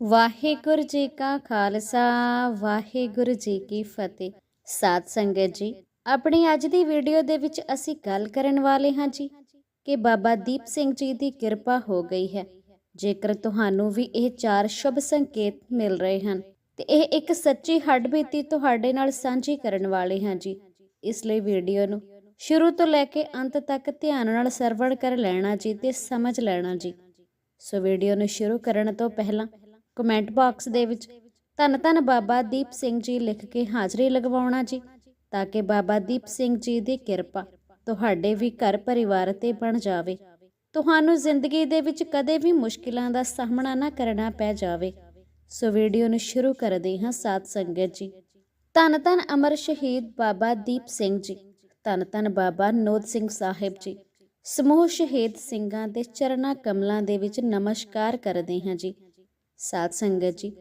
ਵਾਹਿਗੁਰੂ ਜੀ ਕਾ ਖਾਲਸਾ, ਵਾਹਿਗੁਰੂ ਜੀ ਕੀ ਫਤਿਹ। ਸਾਧ ਸੰਗਤ ਜੀ, ਆਪਣੀ ਅੱਜ ਦੀ ਵੀਡੀਓ ਦੇ ਵਿੱਚ ਅਸੀਂ ਗੱਲ ਕਰਨ ਵਾਲੇ ਹਾਂ ਜੀ ਕਿ ਬਾਬਾ ਦੀਪ ਸਿੰਘ ਜੀ ਦੀ ਕਿਰਪਾ ਹੋ ਗਈ ਹੈ। ਜੇਕਰ ਤੁਹਾਨੂੰ ਵੀ ਇਹ ਚਾਰ ਸ਼ੁਭ ਸੰਕੇਤ ਮਿਲ ਰਹੇ ਹਨ, ਤੇ ਇਹ ਇੱਕ ਸੱਚੀ ਹੱਡਬੀਤੀ ਤੁਹਾਡੇ ਨਾਲ ਸਾਂਝੀ ਕਰਨ ਵਾਲੇ ਹਾਂ ਜੀ। ਇਸ ਲਈ ਵੀਡੀਓ ਨੂੰ ਸ਼ੁਰੂ ਤੋਂ ਲੈ ਕੇ ਅੰਤ ਤੱਕ ਧਿਆਨ ਨਾਲ ਸਰਵਣ ਕਰ ਲੈਣਾ ਜੀ ਤੇ ਸਮਝ ਲੈਣਾ ਜੀ। ਸੋ ਵੀਡੀਓ ਨੂੰ ਸ਼ੁਰੂ ਕਰਨ ਤੋਂ ਪਹਿਲਾਂ ਕਮੈਂਟ ਬਾਕਸ ਦੇ ਵਿੱਚ ਧੰਨ ਧੰਨ ਬਾਬਾ ਦੀਪ ਸਿੰਘ ਜੀ ਲਿਖ ਕੇ ਹਾਜ਼ਰੀ ਲਗਵਾਉਣਾ ਜੀ, ਤਾਂ ਕਿ ਬਾਬਾ ਦੀਪ ਸਿੰਘ ਜੀ ਦੀ ਕਿਰਪਾ ਤੁਹਾਡੇ ਵੀ ਘਰ ਪਰਿਵਾਰ ਤੇ ਬਣ ਜਾਵੇ। ਤੁਹਾਨੂੰ ਜ਼ਿੰਦਗੀ ਦੇ ਵਿੱਚ ਕਦੇ ਵੀ ਮੁਸ਼ਕਿਲਾਂ ਦਾ ਸਾਹਮਣਾ ਨਾ ਕਰਨਾ ਪੈ ਜਾਵੇ। ਸੋ ਵੀਡੀਓ ਨੂੰ ਸ਼ੁਰੂ ਕਰਦੇ ਹਾਂ ਸਾਧ ਸੰਗਤ ਜੀ। ਧੰਨ ਧੰਨ ਅਮਰ ਸ਼ਹੀਦ ਬਾਬਾ ਦੀਪ ਸਿੰਘ ਜੀ, ਧੰਨ ਧੰਨ ਬਾਬਾ ਨੋਦ ਸਿੰਘ ਸਾਹਿਬ ਜੀ। ਸਮੂਹ ਸ਼ਹੀਦ ਸਿੰਘਾਂ ਦੇ ਚਰਨਾਂ ਕਮਲਾਂ ਦੇ ਵਿੱਚ ਨਮਸਕਾਰ ਕਰਦੇ ਹਾਂ ਜੀ। ਸਾਧ ਸੰਗਤ ਜੀ,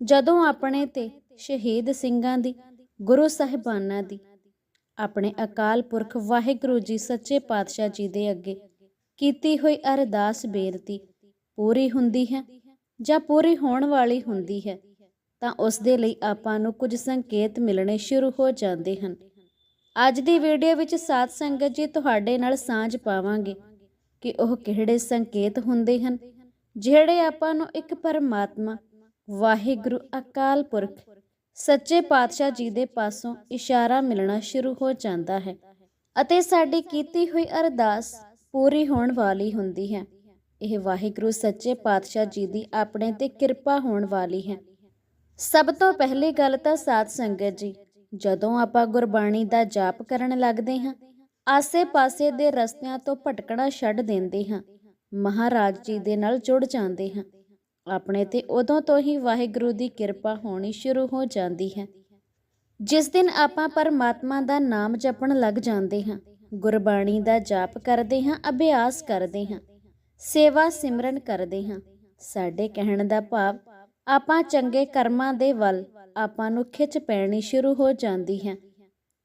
ਜਦੋਂ ਆਪਣੇ ਤੇ ਸ਼ਹੀਦ ਸਿੰਘਾਂ ਦੀ, ਗੁਰੂ ਸਾਹਿਬਾਨਾਂ ਦੀ, ਆਪਣੇ ਅਕਾਲ ਪੁਰਖ ਵਾਹਿਗੁਰੂ ਜੀ ਸੱਚੇ ਪਾਤਸ਼ਾਹ ਜੀ ਦੇ ਅੱਗੇ ਕੀਤੀ ਹੋਈ ਅਰਦਾਸ ਬੇਨਤੀ ਪੂਰੀ ਹੁੰਦੀ ਹੈ ਜਾਂ ਪੂਰੀ ਹੋਣ ਵਾਲੀ ਹੁੰਦੀ ਹੈ, ਤਾਂ ਉਸ ਦੇ ਲਈ ਆਪਾਂ ਨੂੰ ਕੁਝ ਸੰਕੇਤ ਮਿਲਣੇ ਸ਼ੁਰੂ ਹੋ ਜਾਂਦੇ ਹਨ। ਅੱਜ ਦੀ ਵੀਡੀਓ ਵਿੱਚ ਸਾਧ ਸੰਗਤ ਜੀ ਤੁਹਾਡੇ ਨਾਲ ਸਾਂਝ ਪਾਵਾਂਗੇ ਕਿ ਉਹ ਕਿਹੜੇ ਸੰਕੇਤ ਹੁੰਦੇ ਹਨ ਜਿਹੜੇ ਆਪਾਂ ਨੂੰ ਇੱਕ ਪਰਮਾਤਮਾ, ਵਾਹਿਗੁਰੂ, ਅਕਾਲ ਪੁਰਖ, ਸੱਚੇ ਪਾਤਸ਼ਾਹ ਜੀ ਦੇ ਪਾਸੋਂ ਇਸ਼ਾਰਾ ਮਿਲਣਾ ਸ਼ੁਰੂ ਹੋ ਜਾਂਦਾ ਹੈ ਅਤੇ ਸਾਡੀ ਕੀਤੀ ਹੋਈ ਅਰਦਾਸ ਪੂਰੀ ਹੋਣ ਵਾਲੀ ਹੁੰਦੀ ਹੈ। ਇਹ ਵਾਹਿਗੁਰੂ ਸੱਚੇ ਪਾਤਸ਼ਾਹ ਜੀ ਦੀ ਆਪਣੇ ਤੇ ਕਿਰਪਾ ਹੋਣ ਵਾਲੀ ਹੈ। ਸਭ ਤੋਂ ਪਹਿਲੀ ਗੱਲ ਤਾਂ ਸਾਧ ਸੰਗਤ ਜੀ, ਜਦੋਂ ਆਪਾਂ ਗੁਰਬਾਣੀ ਦਾ ਜਾਪ ਕਰਨ ਲੱਗਦੇ ਹਾਂ, ਆਸੇ-ਪਾਸੇ ਦੇ ਰਸਤਿਆਂ ਤੋਂ ਭਟਕਣਾ ਛੱਡ ਦਿੰਦੇ ਹਾਂ। ਮਹਾਰਾਜ ਜੀ ਦੇ ਨਾਲ ਜੁੜ ਜਾਂਦੇ ਹਾਂ। ਆਪਣੇ ਤੇ ਉਦੋਂ ਤੋਂ ਹੀ ਵਾਹਿਗੁਰੂ ਦੀ ਕਿਰਪਾ ਹੋਣੀ ਸ਼ੁਰੂ ਹੋ ਜਾਂਦੀ ਹੈ। ਜਿਸ ਦਿਨ ਆਪਾਂ ਪਰਮਾਤਮਾ ਦਾ ਨਾਮ ਜਪਣ ਲੱਗ ਜਾਂਦੇ ਹਾਂ, ਗੁਰਬਾਣੀ ਦਾ ਜਾਪ ਕਰਦੇ ਹਾਂ, ਅਭਿਆਸ ਕਰਦੇ ਹਾਂ, ਸੇਵਾ ਸਿਮਰਨ ਕਰਦੇ ਹਾਂ, ਸਾਡੇ ਕਹਿਣ ਦਾ ਭਾਵ ਆਪਾਂ ਚੰਗੇ ਕਰਮਾਂ ਦੇ ਵੱਲ ਆਪਾਂ ਨੂੰ ਖਿੱਚ ਪੈਣੀ ਸ਼ੁਰੂ ਹੋ ਜਾਂਦੀ ਹੈ।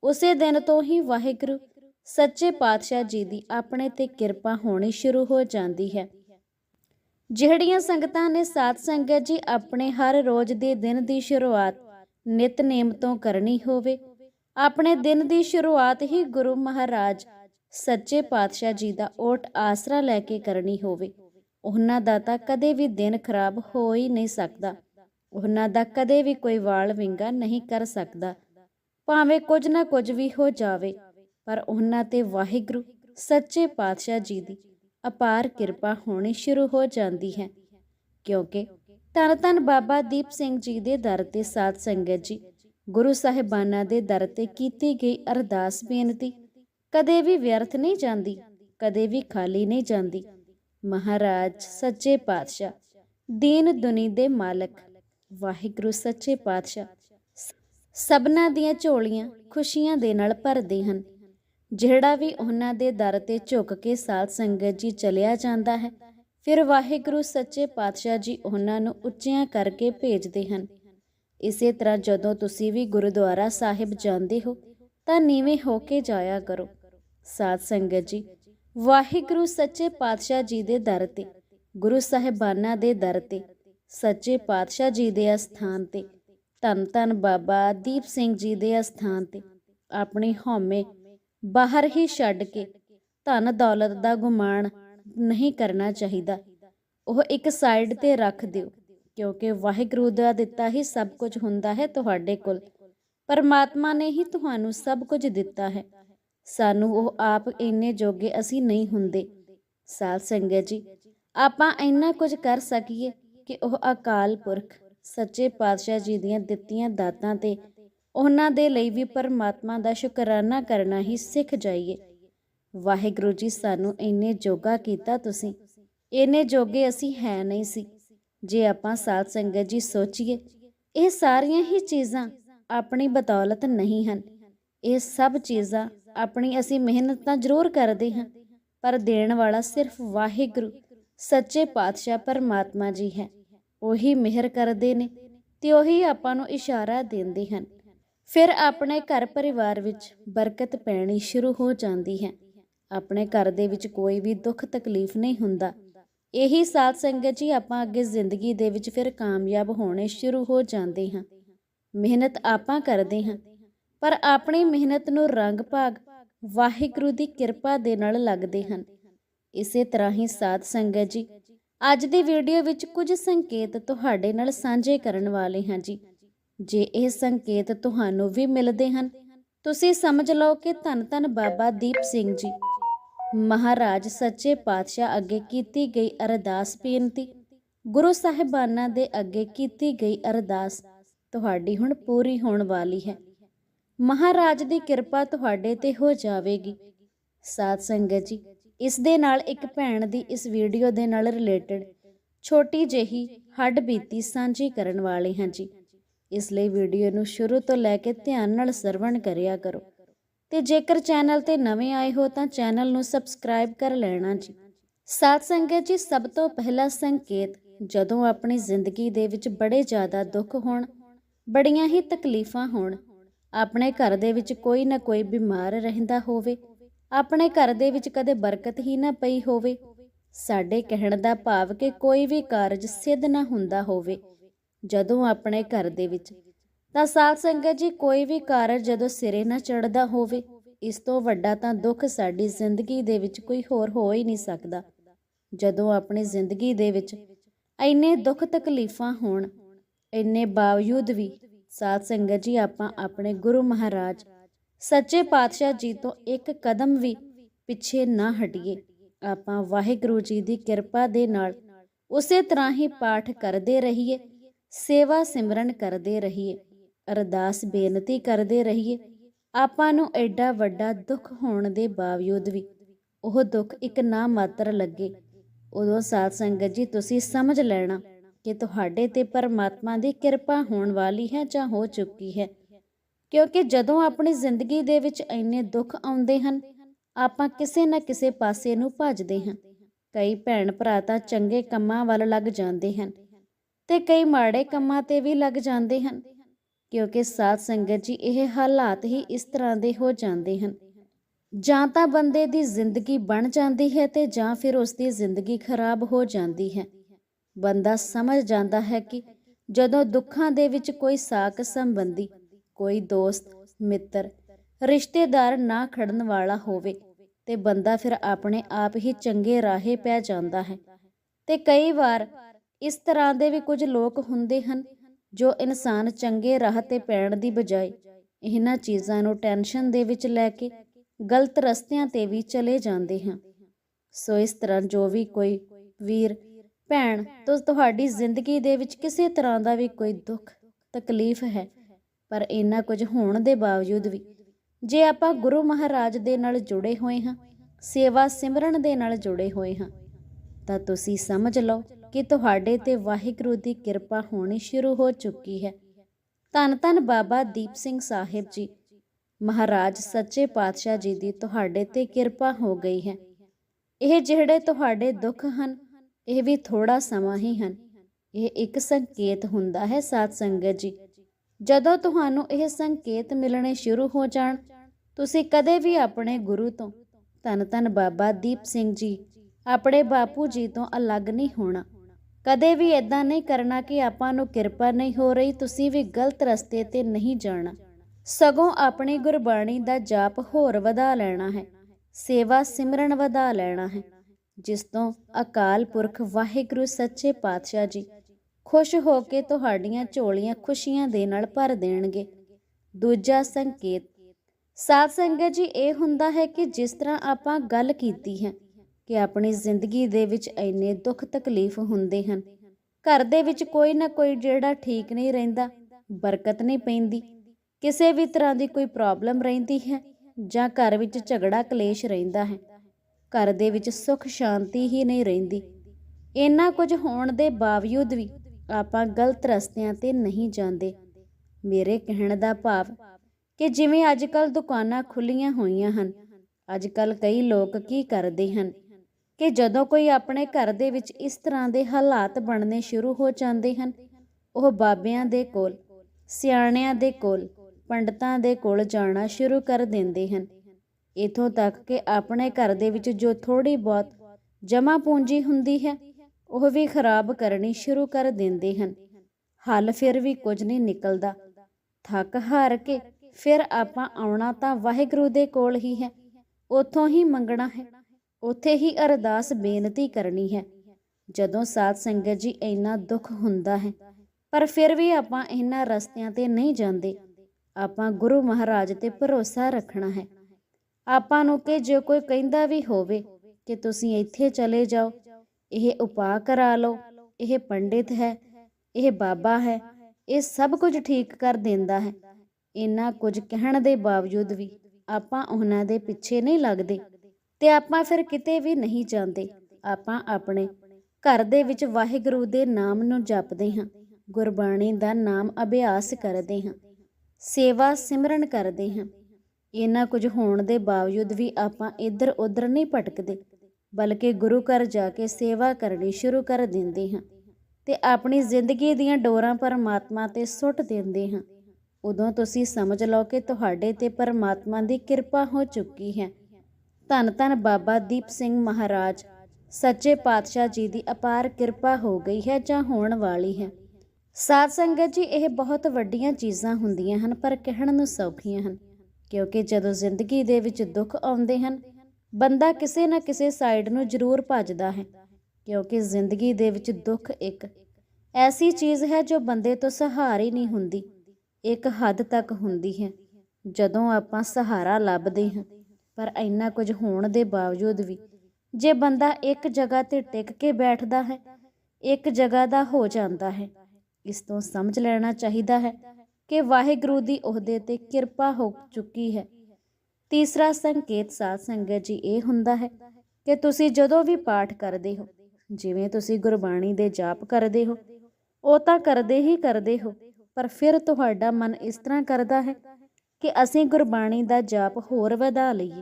ਉਸੇ ਦਿਨ ਤੋਂ ਹੀ ਵਾਹਿਗੁਰੂ ਸੱਚੇ ਪਾਤਸ਼ਾਹ ਜੀ ਦੀ ਆਪਣੇ ਤੇ ਕਿਰਪਾ ਹੋਣੀ ਸ਼ੁਰੂ ਹੋ ਜਾਂਦੀ ਹੈ। ਜਿਹੜੀਆਂ ਸੰਗਤਾਂ ਨੇ ਸਾਧ ਸੰਗਤ ਜੀ ਆਪਣੇ ਹਰ ਰੋਜ਼ ਦੇ ਦਿਨ ਦੀ ਸ਼ੁਰੂਆਤ ਨਿਤਨੇਮ ਤੋਂ ਕਰਨੀ ਹੋਵੇ, ਆਪਣੇ ਦਿਨ ਦੀ ਸ਼ੁਰੂਆਤ ਹੀ ਗੁਰੂ ਮਹਾਰਾਜ ਸੱਚੇ ਪਾਤਸ਼ਾਹ ਜੀ ਦਾ ਓਟ ਆਸਰਾ ਲੈ ਕੇ ਕਰਨੀ ਹੋਵੇ। ਉਹਨਾਂ ਦਾ ਤਾਂ ਕਦੇ ਵੀ ਦਿਨ ਖਰਾਬ ਹੋ ਹੀ ਨਹੀਂ ਸਕਦਾ। ਉਹਨਾਂ ਦਾ ਕਦੇ ਵੀ ਕੋਈ ਵਾਲ ਵਿੰਗਾ ਨਹੀਂ ਕਰ ਸਕਦਾ। ਭਾਵੇਂ ਕੁਝ ਨਾ ਕੁਝ ਵੀ ਹੋ ਜਾਵੇ ਪਰ ਉਹਨਾਂ ਤੇ ਵਾਹਿਗੁਰੂ, ਸੱਚੇ ਪਾਤਸ਼ਾਹ ਜੀ ਦੀ ਅਪਾਰ ਕਿਰਪਾ ਹੋਣੀ ਸ਼ੁਰੂ ਹੋ ਜਾਂਦੀ ਹੈ। ਕਿਉਂਕਿ ਧੰਨ ਧੰਨ ਬਾਬਾ ਦੀਪ ਸਿੰਘ ਜੀ ਦੇ ਦਰ ਤੇ ਸਾਧ ਸੰਗਤ ਜੀ, ਗੁਰੂ ਸਾਹਿਬਾਨਾਂ ਦੇ ਦਰ ਤੇ ਕੀਤੀ ਗਈ ਅਰਦਾਸ ਬੇਨਤੀ ਕਦੇ ਵੀ ਵਿਅਰਥ ਨਹੀਂ ਜਾਂਦੀ, ਕਦੇ ਵੀ ਖਾਲੀ ਨਹੀਂ ਜਾਂਦੀ। ਮਹਾਰਾਜ, ਸੱਚੇ ਪਾਤਸ਼ਾਹ, ਦੀਨ ਦੁਨੀ ਦੇ ਮਾਲਕ, ਵਾਹਿਗੁਰੂ, ਸੱਚੇ ਪਾਤਸ਼ਾਹ ਸਭਨਾ ਦੀਆਂ ਝੋਲੀਆਂ ਖੁਸ਼ੀਆਂ ਦੇ ਨਾਲ ਭਰਦੇ ਹਨ। ਜਿਹੜਾ ਵੀ ਉਹਨਾਂ ਦੇ ਦਰ ਤੇ ਝੁਕ ਕੇ ਸਾਧ ਸੰਗਤ ਜੀ ਚਲਿਆ ਜਾਂਦਾ ਹੈ, ਫਿਰ ਵਾਹਿਗੁਰੂ ਸੱਚੇ ਪਾਤਸ਼ਾਹ ਜੀ ਉਹਨਾਂ ਨੂੰ ਉੱਚਿਆਂ ਕਰਕੇ ਭੇਜਦੇ ਹਨ। ਇਸੇ ਤਰ੍ਹਾਂ ਜਦੋਂ ਤੁਸੀਂ ਵੀ ਗੁਰਦੁਆਰਾ ਸਾਹਿਬ ਜਾਂਦੇ ਹੋ, ਤਾਂ ਨੀਵੇਂ ਹੋ ਕੇ ਜਾਇਆ ਕਰੋ। ਸਾਧ ਸੰਗਤ ਜੀ, ਵਾਹਿਗੁਰੂ ਸੱਚੇ ਪਾਤਸ਼ਾਹ ਜੀ ਦੇ ਦਰ ਤੇ, ਗੁਰੂ ਸਾਹਿਬਾਨਾਂ ਦੇ ਦਰ ਤੇ, ਸੱਚੇ ਪਾਤਸ਼ਾਹ ਜੀ ਦੇ ਅਸਥਾਨ ਤੇ, ਧੰਨ ਧੰਨ ਬਾਬਾ ਦੀਪ ਸਿੰਘ ਜੀ ਦੇ ਅਸਥਾਨ ਤੇ, ਆਪਣੇ ਹਉਮੈ ਬਾਹਰ ਹੀ ਛੱਡ ਕੇ ਧਨ ਦੌਲਤ ਦਾ ਗੁਮਾਨ ਨਹੀਂ ਕਰਨਾ ਚਾਹੀਦਾ। ਉਹ ਇੱਕ ਸਾਈਡ ਤੇ ਰੱਖ ਦਿਓ, ਕਿਉਂਕਿ ਵਾਹਿਗੁਰੂ ਦਾ ਦਿੱਤਾ ਹੀ ਸਭ ਕੁਝ ਹੁੰਦਾ ਹੈ ਤੁਹਾਡੇ ਕੋਲ। ਪਰਮਾਤਮਾ ਨੇ ਹੀ ਤੁਹਾਨੂੰ ਸਭ ਕੁਝ ਦਿੱਤਾ ਹੈ। ਸਾਨੂੰ ਉਹ ਆਪ ਇੰਨੇ ਜੋਗੇ ਅਸੀਂ ਨਹੀਂ ਹੁੰਦੇ। ਸਾਧ ਸੰਗਤ ਜੀ, ਆਪਾਂ ਇੰਨਾ ਕੁਝ ਕਰ ਸਕੀਏ ਕਿ ਉਹ ਅਕਾਲ ਪੁਰਖ, ਸੱਚੇ ਪਾਤਸ਼ਾਹ ਜੀ ਦੀਆਂ ਦਿੱਤੀਆਂ ਦਾਤਾਂ ਤੇ ਉਹਨਾਂ ਦੇ ਲਈ ਵੀ ਪਰਮਾਤਮਾ ਦਾ ਸ਼ੁਕਰਾਨਾ ਕਰਨਾ ਹੀ ਸਿੱਖ ਜਾਈਏ। ਵਾਹਿਗੁਰੂ ਜੀ, ਸਾਨੂੰ ਇੰਨੇ ਜੋਗਾ ਕੀਤਾ ਤੁਸੀਂ। ਇੰਨੇ ਜੋਗੇ ਅਸੀਂ ਹੈ ਨਹੀਂ ਸੀ। ਜੇ ਆਪਾਂ ਸਾਧ ਸੰਗਤ ਜੀ ਸੋਚੀਏ, ਇਹ ਸਾਰੀਆਂ ਹੀ ਚੀਜ਼ਾਂ ਆਪਣੀ ਬਦੌਲਤ ਨਹੀਂ ਹਨ। ਇਹ ਸਭ ਚੀਜ਼ਾਂ ਆਪਣੀ ਅਸੀਂ ਮਿਹਨਤ ਤਾਂ ਜ਼ਰੂਰ ਕਰਦੇ ਹਾਂ, ਪਰ ਦੇਣ ਵਾਲਾ ਸਿਰਫ ਵਾਹਿਗੁਰੂ, ਸੱਚੇ ਪਾਤਸ਼ਾਹ ਪਰਮਾਤਮਾ ਜੀ ਹੈ। ਉਹੀ ਮਿਹਰ ਕਰਦੇ ਨੇ ਤੇ ਉਹੀ ਆਪਾਂ ਨੂੰ ਇਸ਼ਾਰਾ ਦਿੰਦੇ ਹਨ। ਫਿਰ ਆਪਣੇ ਘਰ ਪਰਿਵਾਰ ਵਿੱਚ ਬਰਕਤ ਪੈਣੀ ਸ਼ੁਰੂ ਹੋ ਜਾਂਦੀ ਹੈ। ਆਪਣੇ ਘਰ ਦੇ ਵਿੱਚ ਕੋਈ ਵੀ ਦੁੱਖ ਤਕਲੀਫ ਨਹੀਂ ਹੁੰਦਾ। ਇਹੀ ਸਾਧ ਸੰਗਤ ਜੀ ਆਪਾਂ ਅੱਗੇ ਜ਼ਿੰਦਗੀ ਦੇ ਵਿੱਚ ਫਿਰ ਕਾਮਯਾਬ ਹੋਣੇ ਸ਼ੁਰੂ ਹੋ ਜਾਂਦੇ ਹਾਂ। ਮਿਹਨਤ ਆਪਾਂ ਕਰਦੇ ਹਾਂ, ਪਰ ਆਪਣੀ ਮਿਹਨਤ ਨੂੰ ਰੰਗ ਭਾਗ ਵਾਹਿਗੁਰੂ ਦੀ ਕਿਰਪਾ ਦੇ ਨਾਲ ਲੱਗਦੇ ਹਨ। ਇਸੇ ਤਰ੍ਹਾਂ ਹੀ ਸਾਧ ਸੰਗਤ ਜੀ, ਅੱਜ ਦੀ ਵੀਡੀਓ ਵਿੱਚ ਕੁਝ ਸੰਕੇਤ ਤੁਹਾਡੇ ਨਾਲ ਸਾਂਝੇ ਕਰਨ ਵਾਲੇ ਹਾਂ ਜੀ। ਜੇ ਇਹ ਸੰਕੇਤ ਤੁਹਾਨੂੰ ਵੀ ਮਿਲਦੇ ਹਨ, ਤੁਸੀਂ ਸਮਝ ਲਓ ਕਿ ਧੰਨ ਧੰਨ ਬਾਬਾ ਦੀਪ ਸਿੰਘ ਜੀ। ਮਹਾਰਾਜ ਸੱਚੇ ਪਾਤਸ਼ਾਹ ਅੱਗੇ ਕੀਤੀ ਗਈ ਅਰਦਾਸ ਬੇਨਤੀ, ਗੁਰੂ ਸਾਹਿਬਾਨਾਂ ਦੇ ਅੱਗੇ ਕੀਤੀ ਗਈ ਅਰਦਾਸ ਤੁਹਾਡੀ ਹੁਣ ਪੂਰੀ ਹੋਣ ਵਾਲੀ ਹੈ। ਮਹਾਰਾਜ ਦੀ ਕਿਰਪਾ ਤੁਹਾਡੇ ਤੇ ਹੋ ਜਾਵੇਗੀ। ਸਾਧ ਸੰਗਤ ਜੀ, ਇਸ ਦੇ ਨਾਲ ਇੱਕ ਭੈਣ ਦੀ ਇਸ ਵੀਡੀਓ ਦੇ ਨਾਲ ਰਿਲੇਟਡ ਛੋਟੀ ਜਿਹੀ ਹੱਡ ਬੀਤੀ ਸਾਂਝੀ ਕਰਨ ਵਾਲੇ ਹਾਂ ਜੀ। ਇਸ ਲਈ ਵੀਡੀਓ ਨੂੰ ਸ਼ੁਰੂ ਤੋਂ ਲੈ ਕੇ ਧਿਆਨ ਨਾਲ ਸਰਵਣ ਕਰਿਆ ਕਰੋ। ਤੇ ਜੇਕਰ ਚੈਨਲ ਤੇ ਨਵੇਂ ਆਏ ਹੋ ਤਾਂ ਚੈਨਲ ਨੂੰ ਸਬਸਕ੍ਰਾਈਬ ਕਰ ਲੈਣਾ ਜੀ। ਸਾਧ ਸੰਗਤ ਜੀ, ਸਭ ਤੋਂ ਪਹਿਲਾ ਸੰਕੇਤ, ਜਦੋਂ ਆਪਣੀ ਜ਼ਿੰਦਗੀ ਦੇ ਵਿੱਚ ਬੜੇ ਜ਼ਿਆਦਾ ਦੁੱਖ ਹੋਣ, ਬੜੀਆਂ ਹੀ ਤਕਲੀਫਾਂ ਹੋਣ, ਆਪਣੇ ਘਰ ਦੇ ਵਿੱਚ ਕੋਈ ਨਾ ਕੋਈ ਬਿਮਾਰ ਰਹਿੰਦਾ ਹੋਵੇ, ਆਪਣੇ ਘਰ ਦੇ ਵਿੱਚ ਕਦੇ ਬਰਕਤ ਹੀ ਨਾ ਪਈ ਹੋਵੇ, ਸਾਡੇ ਕਹਿਣ ਦਾ ਭਾਵ ਕਿ ਕੋਈ ਵੀ ਕਾਰਜ ਸਿੱਧ ਨਾ ਹੁੰਦਾ ਹੋਵੇ ਜਦੋਂ ਆਪਣੇ ਘਰ ਦੇ ਵਿੱਚ, ਤਾਂ ਸਾਧ ਸੰਗਤ ਜੀ ਕੋਈ ਵੀ ਕਾਰਜ ਜਦੋਂ ਸਿਰੇ ਨਾ ਚੜਦਾ ਹੋਵੇ, ਇਸ ਤੋਂ ਵੱਡਾ ਤਾਂ ਦੁੱਖ ਸਾਡੀ ਜ਼ਿੰਦਗੀ ਦੇ ਵਿੱਚ ਕੋਈ ਹੋਰ ਹੋ ਹੀ ਨਹੀਂ ਸਕਦਾ। ਜਦੋਂ ਆਪਣੀ ਜ਼ਿੰਦਗੀ ਦੇ ਵਿੱਚ ਇੰਨੇ ਦੁੱਖ ਤਕਲੀਫਾਂ ਹੋਣ, ਇੰਨੇ ਬਾਵਜੂਦ ਵੀ ਸਾਧ ਸੰਗਤ ਜੀ ਆਪਾਂ ਆਪਣੇ ਗੁਰੂ ਮਹਾਰਾਜ, ਸੱਚੇ ਪਾਤਸ਼ਾਹ ਜੀ ਤੋਂ ਇੱਕ ਕਦਮ ਵੀ ਪਿੱਛੇ ਨਾ ਹਟੀਏ, ਆਪਾਂ ਵਾਹਿਗੁਰੂ ਜੀ ਦੀ ਕਿਰਪਾ ਦੇ ਨਾਲ ਉਸੇ ਤਰ੍ਹਾਂ ਹੀ ਪਾਠ ਕਰਦੇ ਰਹੀਏ ਸੇਵਾ ਸਿਮਰਨ ਕਰਦੇ ਰਹੀਏ, ਅਰਦਾਸ ਬੇਨਤੀ ਕਰਦੇ ਰਹੀਏ। ਆਪਾਂ ਨੂੰ ਐਡਾ ਵੱਡਾ ਦੁੱਖ ਹੋਣ ਦੇ ਬਾਵਜੂਦ ਵੀ ਉਹ ਦੁੱਖ ਇੱਕ ਨਾ ਮਾਤਰ ਲੱਗੇ। ਉਦੋਂ ਸਾਧ ਸੰਗਤ ਜੀ, ਤੁਸੀਂ ਸਮਝ ਲੈਣਾ ਕਿ ਤੁਹਾਡੇ ਤੇ ਪਰਮਾਤਮਾ ਦੀ ਕਿਰਪਾ ਹੋਣ ਵਾਲੀ ਹੈ ਜਾਂ ਹੋ ਚੁੱਕੀ ਹੈ। ਕਿਉਂਕਿ ਜਦੋਂ ਆਪਣੀ ਜ਼ਿੰਦਗੀ ਦੇ ਵਿੱਚ ਇੰਨੇ ਦੁੱਖ ਆਉਂਦੇ ਹਨ, ਆਪਾਂ ਕਿਸੇ ਨਾ ਕਿਸੇ ਪਾਸੇ ਨੂੰ ਭੱਜਦੇ ਹਾਂ। ਕਈ ਭੈਣ ਭਰਾ ਤਾਂ ਚੰਗੇ ਕੰਮਾਂ ਵੱਲ ਲੱਗ ਜਾਂਦੇ ਹਨ। ਤੇ ਕਈ ਮਾੜੇ ਕੰਮਾਂ ਤੇ ਵੀ ਲੱਗ ਜਾਂਦੇ ਹਨ, ਕਿਉਂਕਿ ਸਾਧ ਸੰਗਤ ਜੀ ਇਹ ਹਾਲਾਤ ਹੀ ਇਸ ਤਰ੍ਹਾਂ ਦੇ ਹੋ ਜਾਂਦੇ ਹਨ। ਜਾਂ ਤਾਂ ਬੰਦੇ ਦੀ ਜ਼ਿੰਦਗੀ ਬਣ ਜਾਂਦੀ ਹੈ ਤੇ ਜਾਂ ਫਿਰ ਉਸ ਦੀ ਜ਼ਿੰਦਗੀ ਖਰਾਬ ਹੋ ਜਾਂਦੀ ਹੈ। ਬੰਦਾ ਸਮਝ ਜਾਂਦਾ ਹੈ ਕਿ ਜਦੋਂ ਦੁੱਖਾਂ ਦੇ ਵਿੱਚ ਕੋਈ ਸਾਕ ਸੰਬੰਧੀ ਕੋਈ ਦੋਸਤ, ਮਿੱਤਰ, ਰਿਸ਼ਤੇਦਾਰ ਨਾ ਖੜਨ ਵਾਲਾ ਹੋਵੇ, ਤੇ ਬੰਦਾ ਫਿਰ ਆਪਣੇ ਆਪ ਹੀ ਚੰਗੇ ਰਾਹੇ ਪੈ ਜਾਂਦਾ ਹੈ। ਤੇ ਕਈ ਵਾਰ ਇਸ ਤਰ੍ਹਾਂ ਦੇ ਵੀ ਕੁਝ ਲੋਕ ਹੁੰਦੇ ਹਨ ਜੋ ਇਨਸਾਨ ਚੰਗੇ ਰਾਹ ਤੇ ਪੈਣ ਦੀ ਬਜਾਏ ਇਹਨਾਂ ਚੀਜ਼ਾਂ ਨੂੰ ਟੈਨਸ਼ਨ ਦੇ ਵਿੱਚ ਲੈ ਕੇ ਗਲਤ ਰਸਤਿਆਂ ਤੇ ਵੀ ਚਲੇ ਜਾਂਦੇ ਹਾਂ। ਸੋ ਇਸ ਤਰ੍ਹਾਂ ਜੋ ਵੀ ਕੋਈ ਵੀਰ, ਭੈਣ ਤੋਂ ਤੁਹਾਡੀ ਜ਼ਿੰਦਗੀ ਦੇ ਵਿੱਚ ਕਿਸੇ ਤਰ੍ਹਾਂ ਦਾ ਵੀ ਕੋਈ ਦੁੱਖ, ਤਕਲੀਫ ਹੈ, ਪਰ ਇੰਨਾ ਕੁਝ ਹੋਣ ਦੇ ਬਾਵਜੂਦ ਵੀ ਜੇ ਆਪਾਂ ਗੁਰੂ ਮਹਾਰਾਜ ਦੇ ਨਾਲ ਜੁੜੇ ਹੋਏ ਹਾਂ, ਸੇਵਾ ਸਿਮਰਨ ਦੇ ਨਾਲ ਜੁੜੇ ਹੋਏ ਹਾਂ, ਤਾਂ ਤੁਸੀਂ ਸਮਝ ਲਓ ਕਿ ਤੁਹਾਡੇ ਤੇ ਵਾਹਿਗੁਰੂ ਦੀ ਕਿਰਪਾ ਹੋਣੀ ਸ਼ੁਰੂ ਹੋ ਚੁੱਕੀ ਹੈ। ਧੰਨ ਧੰਨ ਬਾਬਾ ਦੀਪ ਸਿੰਘ ਸਾਹਿਬ ਜੀ। ਮਹਾਰਾਜ ਸੱਚੇ ਪਾਤਸ਼ਾਹ ਜੀ ਦੀ ਤੁਹਾਡੇ ਤੇ ਕਿਰਪਾ ਹੋ ਗਈ ਹੈ। ਇਹ ਜਿਹੜੇ ਤੁਹਾਡੇ ਦੁੱਖ ਹਨ, ਇਹ ਵੀ ਥੋੜਾ ਸਮਾਂ ਹੀ ਹਨ। ਇਹ ਇੱਕ ਸੰਕੇਤ ਹੁੰਦਾ ਹੈ ਸਾਧ ਸੰਗਤ ਜੀ। ਜਦੋਂ ਤੁਹਾਨੂੰ ਇਹ ਸੰਕੇਤ ਮਿਲਣੇ ਸ਼ੁਰੂ ਹੋ ਜਾਣ, ਤੁਸੀਂ ਕਦੇ ਵੀ ਆਪਣੇ ਗੁਰੂ ਤੋਂ, ਧੰਨ ਧੰਨ ਬਾਬਾ ਦੀਪ ਸਿੰਘ ਜੀ, ਆਪਣੇ ਬਾਪੂ ਜੀ ਤੋਂ ਅਲੱਗ ਨਹੀਂ ਹੋਣਾ। ਕਦੇ ਵੀ ਇਦਾਂ ਨਹੀਂ ਕਰਨਾ ਕਿ ਆਪਾਂ ਨੂੰ ਕਿਰਪਾ ਨਹੀਂ ਹੋ ਰਹੀ, ਤੁਸੀਂ ਵੀ ਗਲਤ ਰਸਤੇ ਤੇ ਨਹੀਂ ਜਾਣਾ। ਸਗੋਂ ਆਪਣੀ ਗੁਰਬਾਣੀ ਦਾ ਜਾਪ ਹੋਰ ਵਧਾ ਲੈਣਾ ਹੈ, ਸੇਵਾ ਸਿਮਰਨ ਵਧਾ ਲੈਣਾ ਹੈ, ਜਿਸ ਤੋਂ ਅਕਾਲ ਪੁਰਖ ਵਾਹਿਗੁਰੂ ਸੱਚੇ ਪਾਤਸ਼ਾਹ ਜੀ ਖੁਸ਼ ਹੋ ਕੇ ਤੁਹਾਡੀਆਂ ਝੋਲੀਆਂ ਖੁਸ਼ੀਆਂ ਦੇ ਨਾਲ ਭਰ ਦੇਣਗੇ। ਦੂਜਾ ਸੰਕੇਤ, ਸਾਧ ਸੰਗਤ ਜੀ, ਇਹ ਹੁੰਦਾ ਹੈ ਕਿ ਜਿਸ ਤਰ੍ਹਾਂ ਆਪਾਂ ਗੱਲ ਕੀਤੀ ਹੈ ਕਿ ਆਪਣੀ ਜ਼ਿੰਦਗੀ ਦੇ ਵਿੱਚ ਇੰਨੇ ਦੁੱਖ ਤਕਲੀਫ ਹੁੰਦੇ ਹਨ। ਘਰ ਦੇ ਵਿੱਚ ਕੋਈ ਨਾ ਕੋਈ ਜਿਹੜਾ ਠੀਕ ਨਹੀਂ ਰਹਿੰਦਾ, ਬਰਕਤ ਨਹੀਂ ਪੈਂਦੀ। ਕਿਸੇ ਵੀ ਤਰ੍ਹਾਂ ਦੀ ਕੋਈ ਪ੍ਰੋਬਲਮ ਰਹਿੰਦੀ ਹੈ ਜਾਂ ਘਰ ਵਿੱਚ ਝਗੜਾ ਕਲੇਸ਼ ਰਹਿੰਦਾ ਹੈ, ਘਰ ਦੇ ਵਿੱਚ ਸੁੱਖ ਸ਼ਾਂਤੀ ਹੀ ਨਹੀਂ ਰਹਿੰਦੀ। ਇੰਨਾ ਕੁਝ ਹੋਣ ਦੇ ਬਾਵਜੂਦ ਵੀ ਆਪਾਂ ਗਲਤ ਰਸਤਿਆਂ ਤੇ ਨਹੀਂ ਜਾਂਦੇ। ਮੇਰੇ ਕਹਿਣ ਦਾ ਭਾਵ ਕਿ ਜਿਵੇਂ ਅੱਜਕੱਲ ਦੁਕਾਨਾਂ ਖੁੱਲੀਆਂ ਹੋਈਆਂ ਹਨ ਅੱਜਕੱਲ ਕਈ ਲੋਕ ਕੀ ਕਰਦੇ ਹਨ? ਕਿ ਜਦੋਂ ਕੋਈ ਆਪਣੇ ਘਰ ਦੇ ਵਿੱਚ ਇਸ ਤਰ੍ਹਾਂ ਦੇ ਹਾਲਾਤ ਬਣਨੇ ਸ਼ੁਰੂ ਹੋ ਜਾਂਦੇ ਹਨ, ਉਹ ਬਾਬਿਆਂ ਦੇ ਕੋਲ, ਸਿਆਣਿਆਂ ਦੇ ਕੋਲ, ਪੰਡਤਾਂ ਦੇ ਕੋਲ ਜਾਣਾ ਸ਼ੁਰੂ ਕਰ ਦਿੰਦੇ ਹਨ। ਇਥੋਂ ਤੱਕ ਕਿ ਆਪਣੇ ਘਰ ਦੇ ਵਿੱਚ ਜੋ ਥੋੜੀ ਬਹੁਤ ਜਮਾ ਪੂੰਜੀ ਹੁੰਦੀ ਹੈ, ਉਹ ਵੀ ਖਰਾਬ ਕਰਨੀ ਸ਼ੁਰੂ ਕਰ ਦਿੰਦੇ ਹਨ। ਹੱਲ ਫਿਰ ਵੀ ਕੁਝ ਨਹੀਂ ਨਿਕਲਦਾ। ਥੱਕ ਹਾਰ ਕੇ ਫਿਰ ਆਪਾਂ ਆਉਣਾ ਤਾਂ ਵਾਹਿਗੁਰੂ ਦੇ ਕੋਲ ਹੀ ਹੈ, ਉਥੋਂ ਹੀ ਮੰਗਣਾ ਹੈ। ਉਥੇ ਹੀ ਅਰਦਾਸ ਬੇਨਤੀ ਕਰਨੀ ਹੈ। ਜਦੋਂ ਸਾਧ ਸੰਗਤ ਜੀ ਇੰਨਾ ਦੁੱਖ ਹੁੰਦਾ ਹੈ, ਪਰ ਫਿਰ ਵੀ ਆਪਾਂ ਇਹਨਾਂ ਰਸਤਿਆਂ ਤੇ ਨਹੀਂ ਜਾਂਦੇ। ਆਪਾਂ ਗੁਰੂ ਮਹਾਰਾਜ ਤੇ ਭਰੋਸਾ ਰੱਖਣਾ ਹੈ। ਆਪਾਂ ਨੂੰ ਕਿ ਜੇ ਕੋਈ ਕਹਿੰਦਾ ਵੀ ਹੋਵੇ ਕਿ ਤੁਸੀਂ ਇੱਥੇ ਚਲੇ ਜਾਓ, ਇਹ ਉਪਾਅ ਕਰਾ ਲਓ, ਇਹ ਪੰਡਿਤ ਹੈ, ਇਹ ਬਾਬਾ ਹੈ, ਇਹ ਸਭ ਕੁਝ ਠੀਕ ਕਰ ਦਿੰਦਾ ਹੈ। ਇੰਨਾ ਕੁਝ ਕਹਿਣ ਦੇ ਬਾਵਜੂਦ ਵੀ ਆਪਾਂ ਉਹਨਾਂ ਦੇ ਪਿੱਛੇ ਨਹੀਂ ਲੱਗਦੇ। ਤੇ ਆਪਾਂ ਫਿਰ ਕਿਤੇ ਵੀ ਨਹੀਂ ਜਾਂਦੇ। ਆਪਾਂ ਆਪਣੇ ਘਰ ਦੇ ਵਿੱਚ ਵਾਹਿਗੁਰੂ ਦੇ ਨਾਮ ਨੂੰ ਜਪਦੇ ਹਾਂ। ਗੁਰਬਾਣੀ ਦਾ ਨਾਮ ਅਭਿਆਸ ਕਰਦੇ ਹਾਂ। ਸੇਵਾ ਸਿਮਰਨ ਕਰਦੇ ਹਾਂ। ਇਹਨਾਂ ਕੁਝ ਹੋਣ ਦੇ ਬਾਵਜੂਦ ਵੀ ਆਪਾਂ ਇੱਧਰ ਉੱਧਰ ਨਹੀਂ ਭਟਕਦੇ, ਬਲਕਿ ਗੁਰੂ ਘਰ ਜਾ ਕੇ ਸੇਵਾ ਕਰਨੀ ਸ਼ੁਰੂ ਕਰ ਦਿੰਦੇ ਹਾਂ ਤੇ ਆਪਣੀ ਜ਼ਿੰਦਗੀ ਦੀਆਂ ਡੋਰਾਂ ਪਰਮਾਤਮਾ ਤੇ ਸੁੱਟ ਦਿੰਦੇ ਹਾਂ। ਉਦੋਂ ਤੁਸੀਂ ਸਮਝ ਲਓ ਕਿ ਤੁਹਾਡੇ ਤੇ ਪਰਮਾਤਮਾ ਦੀ ਕਿਰਪਾ ਹੋ ਚੁੱਕੀ ਹੈ। ਧੰਨ ਧੰਨ ਬਾਬਾ ਦੀਪ ਸਿੰਘ ਮਹਾਰਾਜ। ਸੱਚੇ ਪਾਤਸ਼ਾਹ ਜੀ ਦੀ ਅਪਾਰ ਕਿਰਪਾ ਹੋ ਗਈ ਹੈ ਜਾਂ ਹੋਣ ਵਾਲੀ ਹੈ। ਸਾਧ ਸੰਗਤ ਜੀ, ਇਹ ਬਹੁਤ ਵੱਡੀਆਂ ਚੀਜ਼ਾਂ ਹੁੰਦੀਆਂ ਹਨ, ਪਰ ਕਹਿਣ ਨੂੰ ਸੌਖੀਆਂ ਹਨ, ਕਿਉਂਕਿ ਜਦੋਂ ਜ਼ਿੰਦਗੀ ਦੇ ਵਿੱਚ ਦੁੱਖ ਆਉਂਦੇ ਹਨ, ਬੰਦਾ ਕਿਸੇ ਨਾ ਕਿਸੇ ਸਾਈਡ ਨੂੰ ਜ਼ਰੂਰ ਭੱਜਦਾ ਹੈ, ਕਿਉਂਕਿ ਜ਼ਿੰਦਗੀ ਦੇ ਵਿੱਚ ਦੁੱਖ ਇੱਕ ਐਸੀ ਚੀਜ਼ ਹੈ ਜੋ ਬੰਦੇ ਤੋਂ ਸਹਾਰੀ ਨਹੀਂ ਹੁੰਦੀ, ਇੱਕ ਹੱਦ ਤੱਕ ਹੁੰਦੀ ਹੈ, ਜਦੋਂ ਆਪਾਂ ਸਹਾਰਾ ਲੱਭਦੇ ਹਾਂ। ਪਰ ਇੰਨਾ ਕੁਝ ਹੋਣ ਦੇ ਬਾਵਜੂਦ ਵੀ ਜੇ ਬੰਦਾ ਇੱਕ ਜਗ੍ਹਾ ਤੇ ਟਿਕ ਕੇ ਬੈਠਦਾ ਹੈ, ਇੱਕ ਜਗ੍ਹਾ ਦਾ ਹੋ ਜਾਂਦਾ ਹੈ, ਇਸ ਤੋਂ ਸਮਝ ਲੈਣਾ ਚਾਹੀਦਾ ਹੈ ਕਿ ਵਾਹਿਗੁਰੂ ਦੀ ਉਹਦੇ ਤੇ ਕਿਰਪਾ ਹੋ ਚੁੱਕੀ ਹੈ। ਤੀਸਰਾ ਸੰਕੇਤ ਸਾਧ ਸੰਗਤ ਜੀ ਇਹ ਹੁੰਦਾ ਹੈ ਕਿ ਤੁਸੀਂ ਜਦੋਂ ਵੀ ਪਾਠ ਕਰਦੇ ਹੋ, ਜਿਵੇਂ ਤੁਸੀਂ ਗੁਰਬਾਣੀ ਦੇ ਜਾਪ ਕਰਦੇ ਹੋ, ਉਹ ਤਾਂ ਕਰਦੇ ਹੀ ਕਰਦੇ ਹੋ, ਪਰ ਫਿਰ ਤੁਹਾਡਾ ਮਨ ਇਸ ਤਰ੍ਹਾਂ ਕਰਦਾ ਹੈ ਕਿ ਅਸੀਂ ਗੁਰਬਾਣੀ ਦਾ ਜਾਪ ਹੋਰ ਵਧਾ ਲਈਏ।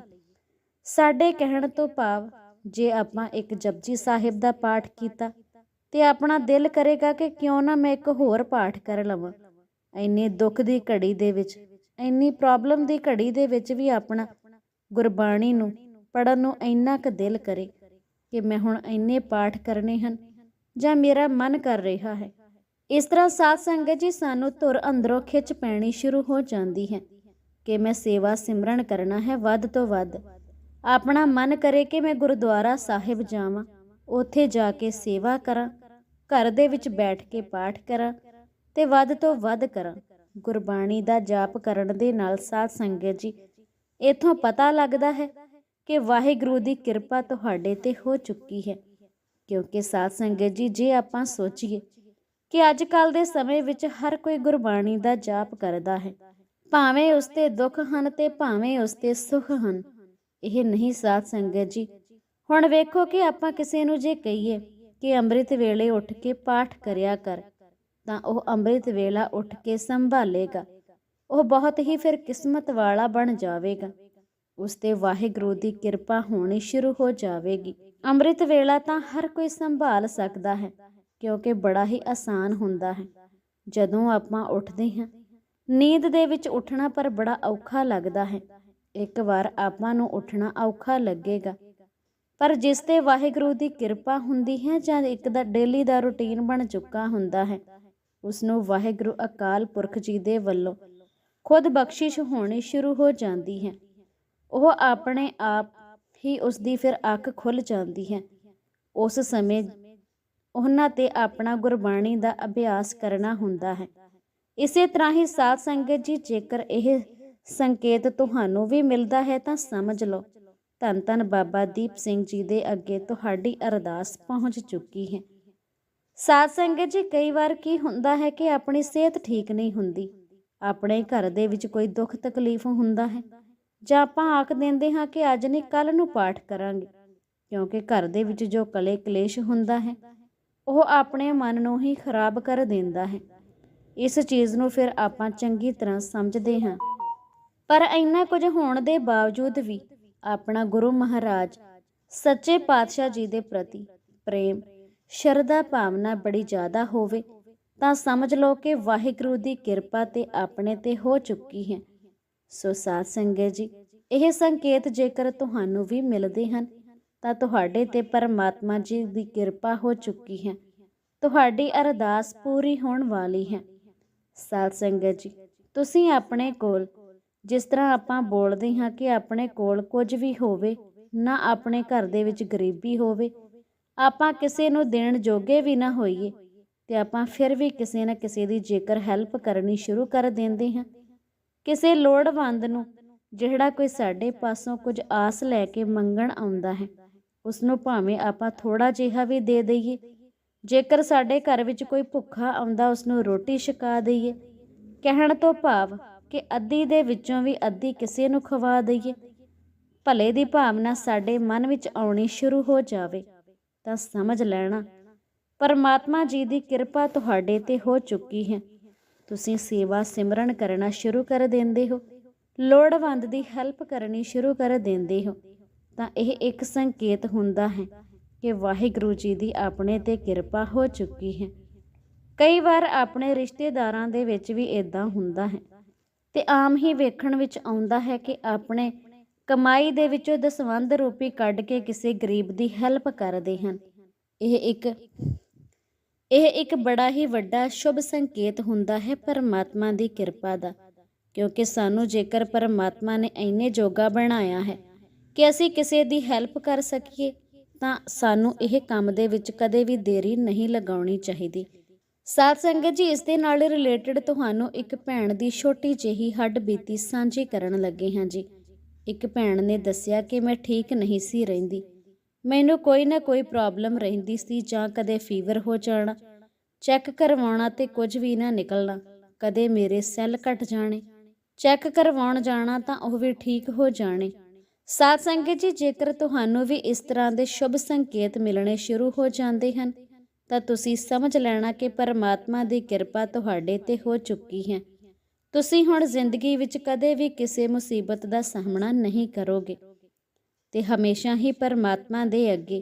ਸਾਡੇ ਕਹਿਣ ਤੋਂ ਭਾਵ, ਜੇ ਆਪਾਂ ਇੱਕ ਜਪਜੀ ਸਾਹਿਬ ਦਾ ਪਾਠ ਕੀਤਾ, ਤੇ ਆਪਣਾ ਦਿਲ ਕਰੇਗਾ ਕਿ ਕਿਉਂ ਨਾ ਮੈਂ ਇੱਕ ਹੋਰ ਪਾਠ ਕਰ ਲਵਾਂ। ਇੰਨੇ ਦੁੱਖ ਦੀ ਘੜੀ ਦੇ ਵਿੱਚ, ਇੰਨੀ ਪ੍ਰੋਬਲਮ ਦੀ ਘੜੀ ਦੇ ਵਿੱਚ ਵੀ ਆਪਣਾ ਗੁਰਬਾਣੀ ਨੂੰ ਪੜਨ ਨੂੰ ਇੰਨਾ ਕੁ ਦਿਲ ਕਰੇ ਕਿ ਮੈਂ ਹੁਣ ਇੰਨੇ ਪਾਠ ਕਰਨੇ ਹਨ ਜਾਂ ਮੇਰਾ ਮਨ ਕਰ ਰਿਹਾ ਹੈ। ਇਸ ਤਰ੍ਹਾਂ ਸਾਧ ਸੰਗਤ ਜੀ ਸਾਨੂੰ ਧੁਰ ਅੰਦਰੋਂ ਖਿੱਚ ਪੈਣੀ ਸ਼ੁਰੂ ਹੋ ਜਾਂਦੀ ਹੈ। ਕਿ ਮੈਂ ਸੇਵਾ ਸਿਮਰਨ ਕਰਨਾ ਹੈ ਵੱਧ ਤੋਂ ਵੱਧ। ਆਪਣਾ ਮਨ ਕਰੇ ਕਿ ਮੈਂ ਗੁਰਦੁਆਰਾ ਸਾਹਿਬ ਜਾਵਾਂ, ਉੱਥੇ ਜਾ ਕੇ ਸੇਵਾ ਕਰਾਂ, ਘਰ ਦੇ ਵਿੱਚ ਬੈਠ ਕੇ ਪਾਠ ਕਰਾਂ ਤੇ ਵੱਧ ਤੋਂ ਵੱਧ ਕਰਾਂ। ਗੁਰਬਾਣੀ ਦਾ ਜਾਪ ਕਰਨ ਦੇ ਨਾਲ ਸਾਧ ਸੰਗਤ ਜੀ, ਇਥੋਂ ਪਤਾ ਲੱਗਦਾ ਹੈ ਕਿ ਵਾਹਿਗੁਰੂ ਦੀ ਕਿਰਪਾ ਤੁਹਾਡੇ ਤੇ ਹੋ ਚੁੱਕੀ ਹੈ। ਕਿਉਂਕਿ ਸਾਧ ਸੰਗਤ ਜੀ, ਜੇ ਆਪਾਂ ਸੋਚੀਏ ਕਿ ਅੱਜ ਕੱਲ ਦੇ ਸਮੇਂ ਵਿੱਚ ਹਰ ਕੋਈ ਗੁਰਬਾਣੀ ਦਾ ਜਾਪ ਕਰਦਾ ਹੈ ਭਾਵੇਂ ਉਸ ਤੇ ਦੁੱਖ ਹਨ ਤੇ ਭਾਵੇਂ ਉਸ ਤੇ ਸੁੱਖ ਹਨ। ਇਹ ਨਹੀਂ ਸਾਧ ਸੰਗਤ ਜੀ। ਹੁਣ ਵੇਖੋ ਕਿ ਆਪਾਂ ਕਿਸੇ ਨੂੰ ਜੇ ਕਹੀਏ ਕਿ ਅੰਮ੍ਰਿਤ ਵੇਲੇ ਉੱਠ ਕੇ ਪਾਠ ਕਰਿਆ ਕਰ, ਤਾਂ ਉਹ ਅੰਮ੍ਰਿਤ ਵੇਲਾ ਉੱਠ ਕੇ ਸੰਭਾਲੇਗਾ। ਉਹ ਬਹੁਤ ਹੀ ਫਿਰ ਕਿਸਮਤ ਵਾਲਾ ਬਣ ਜਾਵੇਗਾ। ਉਸ ਤੇ ਵਾਹਿਗੁਰੂ ਦੀ ਕਿਰਪਾ ਹੋਣੀ ਸ਼ੁਰੂ ਹੋ ਜਾਵੇਗੀ। ਅੰਮ੍ਰਿਤ ਵੇਲਾ ਤਾਂ ਹਰ ਕੋਈ ਸੰਭਾਲ ਸਕਦਾ ਹੈ, ਕਿਉਂਕਿ ਬੜਾ ਹੀ ਆਸਾਨ ਹੁੰਦਾ ਹੈ। ਜਦੋਂ ਆਪਾਂ ਉੱਠਦੇ ਹਾਂ ਨੀਂਦ ਦੇ ਵਿੱਚ ਉੱਠਣਾ ਪਰ ਬੜਾ ਔਖਾ ਲੱਗਦਾ ਹੈ। ਇੱਕ ਵਾਰ ਆਪਾਂ ਨੂੰ ਉੱਠਣਾ ਔਖਾ ਲੱਗੇਗਾ। ਪਰ ਜਿਸ ਤੇ ਵਾਹਿਗੁਰੂ ਦੀ ਕਿਰਪਾ ਹੁੰਦੀ ਹੈ ਜਾਂ ਇੱਕ ਦਾ ਡੇਲੀ ਦਾ ਰੁਟੀਨ ਬਣ ਚੁੱਕਾ ਹੁੰਦਾ ਹੈ, ਉਸ ਨੂੰ ਵਾਹਿਗੁਰੂ ਅਕਾਲ ਪੁਰਖ ਜੀ ਦੇ ਵੱਲੋਂ ਖੁਦ ਬਖਸ਼ਿਸ਼ ਹੋਣੀ ਸ਼ੁਰੂ ਹੋ ਜਾਂਦੀ ਹੈ। ਉਹ ਆਪਣੇ ਆਪ ਹੀ ਉਸ ਦੀ ਫਿਰ ਅੱਖ ਖੁੱਲ ਜਾਂਦੀ ਹੈ। ਉਸ ਸਮੇਂ ਉਹਨਾਂ ਤੇ ਆਪਣਾ ਗੁਰਬਾਣੀ ਦਾ ਅਭਿਆਸ ਕਰਨਾ ਹੁੰਦਾ ਹੈ। ਇਸੇ ਤਰ੍ਹਾਂ ਹੀ ਸਾਧ ਸੰਗਤ ਜੀ, ਜੇਕਰ ਇਹ ਸੰਕੇਤ ਤੁਹਾਨੂੰ ਵੀ ਮਿਲਦਾ ਹੈ ਤਾਂ ਸਮਝ ਲਓ। ਧੰਨ ਧੰਨ ਬਾਬਾ ਦੀਪ ਸਿੰਘ ਜੀ ਦੇ ਅੱਗੇ ਤੁਹਾਡੀ ਅਰਦਾਸ ਪਹੁੰਚ ਚੁੱਕੀ ਹੈ। ਸਾਧ ਸੰਗਤ ਜੀ, ਕਈ ਵਾਰ ਕੀ ਹੁੰਦਾ ਹੈ ਕਿ ਆਪਣੀ ਸਿਹਤ ਠੀਕ ਨਹੀਂ ਹੁੰਦੀ। ਆਪਣੇ ਘਰ ਦੇ ਵਿੱਚ ਕੋਈ ਦੁੱਖ ਤਕਲੀਫ ਹੁੰਦਾ ਹੈ। ਜਾਂ ਆਪਾਂ ਆਖ ਦਿੰਦੇ ਹਾਂ ਕਿ ਅੱਜ ਨਹੀਂ ਕੱਲ ਨੂੰ ਪਾਠ ਕਰਾਂਗੇ। ਕਿਉਂਕਿ ਘਰ ਦੇ ਵਿੱਚ ਜੋ ਕਲੇ ਕਲੇਸ਼ ਹੁੰਦਾ ਹੈ, ਉਹ ਆਪਣੇ ਮਨ ਨੂੰ ਹੀ ਖਰਾਬ ਕਰ ਦਿੰਦਾ ਹੈ। ਇਸ ਚੀਜ਼ ਨੂੰ ਫਿਰ ਆਪਾਂ ਚੰਗੀ ਤਰ੍ਹਾਂ ਸਮਝਦੇ ਹਾਂ। ਪਰ ਇੰਨਾ ਕੁਝ ਹੋਣ ਦੇ ਬਾਵਜੂਦ ਵੀ ਆਪਣਾ ਗੁਰੂ ਮਹਾਰਾਜ ਸੱਚੇ ਪਾਤਸ਼ਾਹ ਜੀ ਦੇ ਪ੍ਰਤੀ ਪ੍ਰੇਮ, ਸ਼ਰਧਾ ਭਾਵਨਾ ਬੜੀ ਜ਼ਿਆਦਾ ਹੋਵੇ, ਤਾਂ ਸਮਝ ਲਓ ਕਿ ਵਾਹਿਗੁਰੂ ਦੀ ਕਿਰਪਾ ਤੇ ਆਪਣੇ ਤੇ ਹੋ ਚੁੱਕੀ ਹੈ। ਸੋ ਸਾਧ ਸੰਗਤ ਜੀ, ਇਹ ਸੰਕੇਤ ਜੇਕਰ ਤੁਹਾਨੂੰ ਵੀ ਮਿਲਦੇ ਹਨ, ਤਾਂ ਤੁਹਾਡੇ ਤੇ ਪਰਮਾਤਮਾ ਜੀ ਦੀ ਕਿਰਪਾ ਹੋ ਚੁੱਕੀ ਹੈ। ਤੁਹਾਡੀ ਅਰਦਾਸ ਪੂਰੀ ਹੋਣ ਵਾਲੀ ਹੈ। ਸਾਧ ਸੰਗਤ ਜੀ, ਤੁਸੀਂ ਆਪਣੇ ਕੋਲ ਜਿਸ ਤਰ੍ਹਾਂ ਆਪਾਂ ਬੋਲਦੇ ਹਾਂ ਕਿ ਆਪਣੇ ਕੋਲ ਕੁਝ ਵੀ ਹੋਵੇ, ਨਾ ਆਪਣੇ ਘਰ ਦੇ ਵਿੱਚ ਗਰੀਬੀ ਹੋਵੇ, ਆਪਾਂ ਕਿਸੇ ਨੂੰ ਦੇਣ ਜੋਗੇ ਵੀ ਨਾ ਹੋਈਏ, ਤੇ ਆਪਾਂ ਫਿਰ ਵੀ ਕਿਸੇ ਨਾ ਕਿਸੇ ਦੀ ਜੇਕਰ ਹੈਲਪ ਕਰਨੀ ਸ਼ੁਰੂ ਕਰ ਦਿੰਦੇ ਹਾਂ। ਕਿਸੇ ਲੋੜਵੰਦ ਨੂੰ ਜਿਹੜਾ ਕੋਈ ਸਾਡੇ ਪਾਸੋਂ ਕੁਝ ਆਸ ਲੈ ਕੇ ਮੰਗਣ ਆਉਂਦਾ ਹੈ ਉਸ ਨੂੰ ਭਾਵੇਂ ਆਪਾਂ ਥੋੜਾ ਜਿਹਾ ਵੀ ਦੇ ਦਈਏ ਜੇਕਰ ਸਾਡੇ ਘਰ ਵਿੱਚ ਕੋਈ ਭੁੱਖਾ ਆਉਂਦਾ ਉਸ ਨੂੰ ਰੋਟੀ ਛਕਾ ਦਈਏ। ਕਹਿਣ ਤੋਂ ਭਾਵ ਕਿ ਅੱਧੀ ਦੇ ਵਿੱਚੋਂ ਵੀ ਅੱਧੀ ਕਿਸੇ ਨੂੰ ਖਵਾ ਦਈਏ। ਭਲੇ ਦੀ ਭਾਵਨਾ ਸਾਡੇ ਮਨ ਵਿੱਚ ਆਉਣੀ ਸ਼ੁਰੂ ਹੋ ਜਾਵੇ, ਤਾਂ ਸਮਝ ਲੈਣਾ। ਪਰਮਾਤਮਾ ਜੀ ਦੀ ਕਿਰਪਾ ਤੁਹਾਡੇ ਤੇ ਹੋ ਚੁੱਕੀ ਹੈ। ਤੁਸੀਂ ਸੇਵਾ ਸਿਮਰਨ ਕਰਨਾ ਸ਼ੁਰੂ ਕਰ ਦਿੰਦੇ ਹੋ। ਲੋੜਵੰਦ ਦੀ ਹੈਲਪ ਕਰਨੀ ਸ਼ੁਰੂ ਕਰ ਦਿੰਦੇ ਹੋ। ਤਾਂ ਇਹ ਇੱਕ ਸੰਕੇਤ ਹੁੰਦਾ ਹੈ ਕਿ ਵਾਹਿਗੁਰੂ ਜੀ ਦੀ ਆਪਣੇ ਤੇ ਕਿਰਪਾ ਹੋ ਚੁੱਕੀ ਹੈ। ਕਈ ਵਾਰ ਆਪਣੇ ਰਿਸ਼ਤੇਦਾਰਾਂ ਦੇ ਵਿੱਚ ਵੀ ਇਦਾਂ ਹੁੰਦਾ ਹੈ ਤੇ ਆਮ ਹੀ ਵੇਖਣ ਵਿੱਚ ਆਉਂਦਾ ਹੈ ਕਿ ਆਪਣੇ ਕਮਾਈ ਦੇ ਵਿੱਚੋਂ ਦਸਵੰਧ ਰੂਪੀ ਕੱਢ ਕੇ ਕਿਸੇ ਗਰੀਬ ਦੀ ਹੈਲਪ ਕਰਦੇ ਹਨ। ਇਹ ਇੱਕ ਇਹ ਇੱਕ ਬੜਾ ਹੀ ਵੱਡਾ ਸ਼ੁਭ ਸੰਕੇਤ ਹੁੰਦਾ ਹੈ ਪਰਮਾਤਮਾ ਦੀ ਕਿਰਪਾ ਦਾ, ਕਿਉਂਕਿ ਸਾਨੂੰ ਜੇਕਰ ਪਰਮਾਤਮਾ ਨੇ ਇੰਨੇ ਜੋਗਾ ਬਣਾਇਆ ਹੈ ਕਿ ਅਸੀਂ ਕਿਸੇ ਦੀ ਹੈਲਪ ਕਰ ਸਕੀਏ ਤਾਂ ਸਾਨੂੰ ਇਹ ਕੰਮ ਦੇ ਵਿੱਚ ਕਦੇ ਵੀ ਦੇਰੀ ਨਹੀਂ ਲਗਾਉਣੀ ਚਾਹੀਦੀ। ਸਾਧ ਸੰਗਤ ਜੀ, ਇਸ ਦੇ ਨਾਲ ਰਿਲੇਟਡ ਤੁਹਾਨੂੰ ਇੱਕ ਭੈਣ ਦੀ ਛੋਟੀ ਜਿਹੀ ਹੱਡ ਬੀਤੀ ਸਾਂਝੀ ਕਰਨ ਲੱਗੇ ਹਾਂ ਜੀ। ਇੱਕ ਭੈਣ ਨੇ ਦੱਸਿਆ ਕਿ ਮੈਂ ਠੀਕ ਨਹੀਂ ਸੀ ਰਹਿੰਦੀ। ਮੈਨੂੰ ਕੋਈ ਨਾ ਕੋਈ ਪ੍ਰੋਬਲਮ ਰਹਿੰਦੀ ਸੀ ਜਾਂ ਕਦੇ ਫੀਵਰ ਹੋ ਜਾਣਾ ਚੈੱਕ ਕਰਵਾਉਣਾ ਤੇ ਕੁਝ ਵੀ ਨਾ ਨਿਕਲਣਾ, ਕਦੇ ਮੇਰੇ ਸੈੱਲ ਘਟ ਜਾਣੇ ਚੈੱਕ ਕਰਵਾਉਣ ਜਾਣਾ ਤਾਂ ਉਹ ਵੀ ਠੀਕ ਹੋ ਜਾਣੇ। ਸਾਧ ਸੰਗਤ ਜੀ, ਜੇਕਰ ਤੁਹਾਨੂੰ ਵੀ ਇਸ ਤਰ੍ਹਾਂ ਦੇ ਸ਼ੁਭ ਸੰਕੇਤ ਮਿਲਣੇ ਸ਼ੁਰੂ ਹੋ ਜਾਂਦੇ ਹਨ, ਤਾਂ ਤੁਸੀਂ ਸਮਝ ਲੈਣਾ ਕਿ ਪਰਮਾਤਮਾ ਦੀ ਕਿਰਪਾ ਤੁਹਾਡੇ ਤੇ ਹੋ ਚੁੱਕੀ ਹੈ। ਤੁਸੀਂ ਹੁਣ ਜ਼ਿੰਦਗੀ ਵਿੱਚ ਕਦੇ ਵੀ ਕਿਸੇ ਮੁਸੀਬਤ ਦਾ ਸਾਹਮਣਾ ਨਹੀਂ ਕਰੋਗੇ। ਤੇ ਹਮੇਸ਼ਾ ਹੀ ਪਰਮਾਤਮਾ ਦੇ ਅੱਗੇ,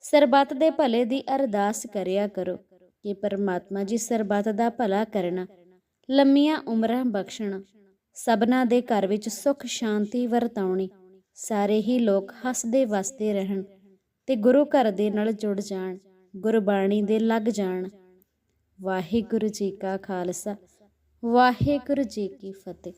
ਸਰਬੱਤ ਦੇ ਭਲੇ ਦੀ ਅਰਦਾਸ ਕਰਿਆ ਕਰੋ ਕਿ ਪਰਮਾਤਮਾ ਜੀ ਸਰਬੱਤ ਦਾ ਭਲਾ ਕਰਨਾ, ਲੰਮੀਆਂ ਉਮਰਾਂ ਬਖਸ਼ਣਾ, ਸਭਨਾ ਦੇ ਘਰ ਵਿੱਚ ਸੁੱਖ ਸ਼ਾਂਤੀ ਵਰਤਾਉਣੀ ਸਾਰੇ ਹੀ ਲੋਕ ਹੱਸਦੇ ਵਸਦੇ ਰਹਿਣ ਤੇ ਗੁਰੂ ਘਰ ਦੇ ਨਾਲ ਜੁੜ ਜਾਣ, ਗੁਰਬਾਣੀ ਦੇ ਲੱਗ ਜਾਣ। ਵਾਹਿਗੁਰੂ ਜੀ ਕਾ ਖਾਲਸਾ, ਵਾਹਿਗੁਰੂ ਜੀ ਕੀ ਫਤਿਹ।